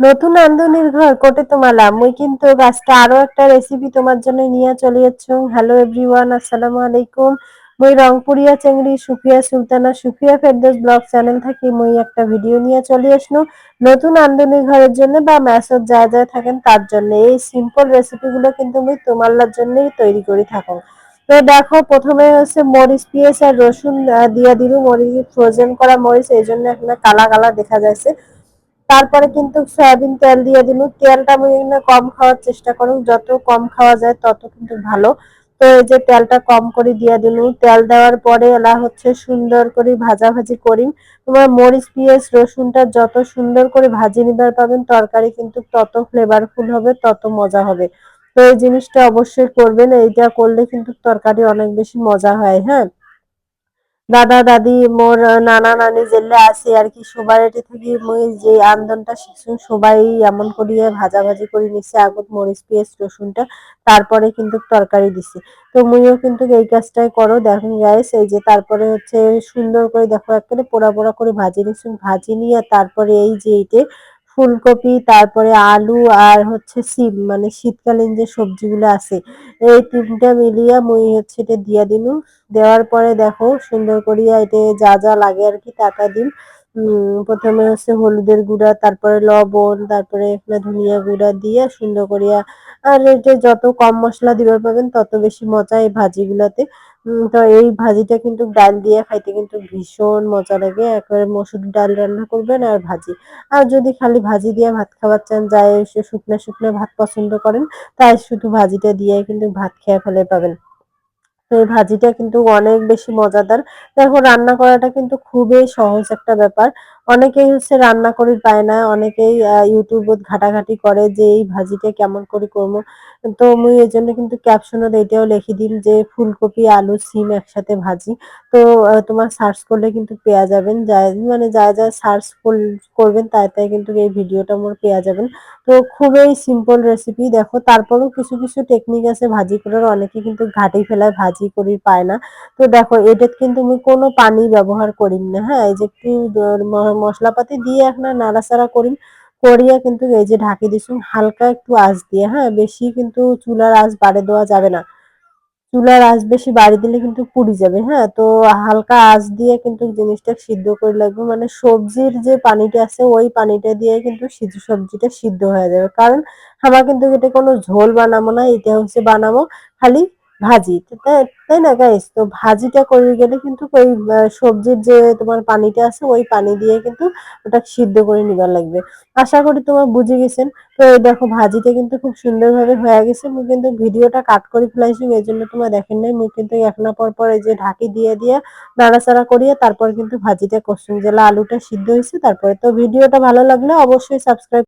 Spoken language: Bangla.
নতুন আন্দনির ঘর কোটে তোমালা মুই কিন্তু আজকে আরও একটা রেসিপি তোমার জন্য নিয়ে চলে যাচ্ছি হ্যালো এভরিওয়ান আসসালামু আলাইকুম। মুই রংপুরিয়া চেংড়ি, সুফিয়া সুলতানা, সুফিয়া ফেরদৌস ব্লগ চ্যানেল থেকে মুই একটা ভিডিও নিয়ে চলে আসলো নতুন আন্দনি ঘরের জন্য বা ম্যাসর যা যা থাকেন তার জন্য এই সিম্পল রেসিপিগুলো কিন্তু মুই তোমার জন্যই তৈরি করে থাকো। তো দেখো, প্রথমে হচ্ছে মরিচ, পেঁয়াজ আর রসুন দিয়ে দিল মরিচ ফ্রোজেন করা মরিচ, এই জন্য এখানে কালা কালা দেখা যাচ্ছে। তারপরে কিন্তু সয়াবিন তেল দিয়ে দিল তেলটা কম খাওয়ার চেষ্টা করুন। যত কম খাওয়া যায় তত কিন্তু ভালো। তো এই যে তেলটা কম করে দিয়ে দিল তেল দেওয়ার পরে এলা হচ্ছে সুন্দর করে ভাজা ভাজি করি। তোমার মরিচ, পেঁয়াজ, রসুনটা যত সুন্দর করে ভাজি নিবার পাবেন, তরকারি কিন্তু তত ফ্লেভারফুল হবে, তত মজা হবে। তো এই জিনিসটা অবশ্যই করবেন। এইটা করলে কিন্তু তরকারি অনেক বেশি মজা হয় হ্যাঁ? দাদা, দাদি, মোর নানা, নানি যেলে আছে, আর কি সবাই এটি থেকে মই যে আন্দনটা শিখছুন সবাই এমন করিয়ে ভাজা ভাজি করে নিছে, আগত মরিচ, পেঁয়াজ, রসুনটা, তারপরে কিন্তু তরকারি দিছে। তো মুইও কিন্তু এই কাজটাই করো, দেখুন গাইস এই যে তারপরে হচ্ছে সুন্দর করে দেখো, একেবারে পোড়া পোড়া করে ভাজি নিছুন ভাজি নিয়ে তারপরে এই যে এইটে ফুলকপি, তারপরে আলু আর হচ্ছে সিম মানে শীতকালীন যে সবজিগুলো আছে, এই তিনটা মিলিয়ে মুই হচ্ছে এটা দিয়া দিলু দেওয়ার পরে দেখো, সুন্দর করিয়া এটা যা যা লাগে আর কি টাকা দিন। প্রথমে হচ্ছে হলুদের গুঁড়া, তারপরে লবণ, তারপরে ধনিয়া গুঁড়া দিয়ে সুন্দর করিয়া, আর এটা যত কম মশলা দিবার পাবেন, তত বেশি মজা এই ভাজিগুলোতে। তো এই ভাজিটা কিন্তু ডাল দিয়ে খাইতে কিন্তু ভীষণ মজা লাগে। একেবারে মসুর ডাল রান্না করবেন আর ভাজি। আর যদি খালি ভাজি দিয়ে ভাত খাওয়ার চান যায় শুকনো শুকনো ভাত পছন্দ করেন, তাই শুধু ভাজিটা দিয়ে কিন্তু ভাত খেয়ে ফেলে পাবেন। তো এই ভাজিটা কিন্তু অনেক বেশি মজাদার। দেখো, রান্না করাটা কিন্তু খুবই সহজ একটা ব্যাপার। অনেকেই হচ্ছে রান্না করি পায় না, অনেকেই ইউটিউবত ঘাটাঘাটি করে যে এই ভাজিটা কেমন করে করব। তো মুই এই জন্য কিন্তু ক্যাপশনত এটাও লিখে দিম যে ফুলকপি, আলু, সিম একসাথে ভাজি। তো তোমার সার্চ করলে কিন্তু পেয়ে যাবেন। যা মানে যা যা সার্চ করবেন তাই তাই কিন্তু এই ভিডিওটা আমার পেয়ে যাবেন। তো খুবই সিম্পল রেসিপি দেখো, তারপরেও কিছু কিছু টেকনিক আছে ভাজি করার। অনেকে কিন্তু ঘাটি ফেলায় ভাজি করি পায় না। তো দেখো এটা কিন্তু আমি কোনো পানি ব্যবহার করি না। হ্যাঁ এই যে একটু মশলাপাতি দিয়ে এখন নাড়াচাড়া করি করিয়া কিন্তু এই যে ঢাকি দিছুন হালকা একটু আঁচ দিয়ে হ্যাঁ? বেশি কিন্তু চুলার আঁচ বাড়ে দেওয়া যাবে না। চুলার আঁচ বেশি বাড়ি দিলে কিন্তু পুড়ি যাবে হ্যাঁ? তো হালকা আঁচ দিয়ে কিন্তু জিনিসটা সিদ্ধ করে লাগবে। মানে সবজির যে পানিটা আছে, ওই পানিটা দিয়ে কিন্তু সিদ্ধ সবজিটা সিদ্ধ হয়ে যাবে। কারণ আমার কিন্তু এটা কোনো ঝোল বানাবো না, এটা হচ্ছে বানাবো। খালি ভাজি। তাই না গাইস তো ভাজিটা করে গেলে কিন্তু ওই সবজির যে তোমার পানিটা আছে, ওই পানি দিয়ে কিন্তু ওটা সিদ্ধ করে নিবার লাগবে। আশা করি তোমার বুঝে গেছেন। তো এই দেখো, ভাজিটা কিন্তু খুব সুন্দরভাবে হয়ে গেছে। মুই কিন্তু ভিডিওটা কাট করে ফেলাইছি, এই জন্য তোমরা দেখেন নাই। মুই কিন্তু একনা পর পর এই যে ঢাকি দিয়ে দিয়ে নাড়াচাড়া করিয়ে তারপর কিন্তু ভাজিটা করছি জেলা আলুটা সিদ্ধ হয়েছে, তারপরে তো ভিডিওটা ভালো লাগলে অবশ্যই সাবস্ক্রাইব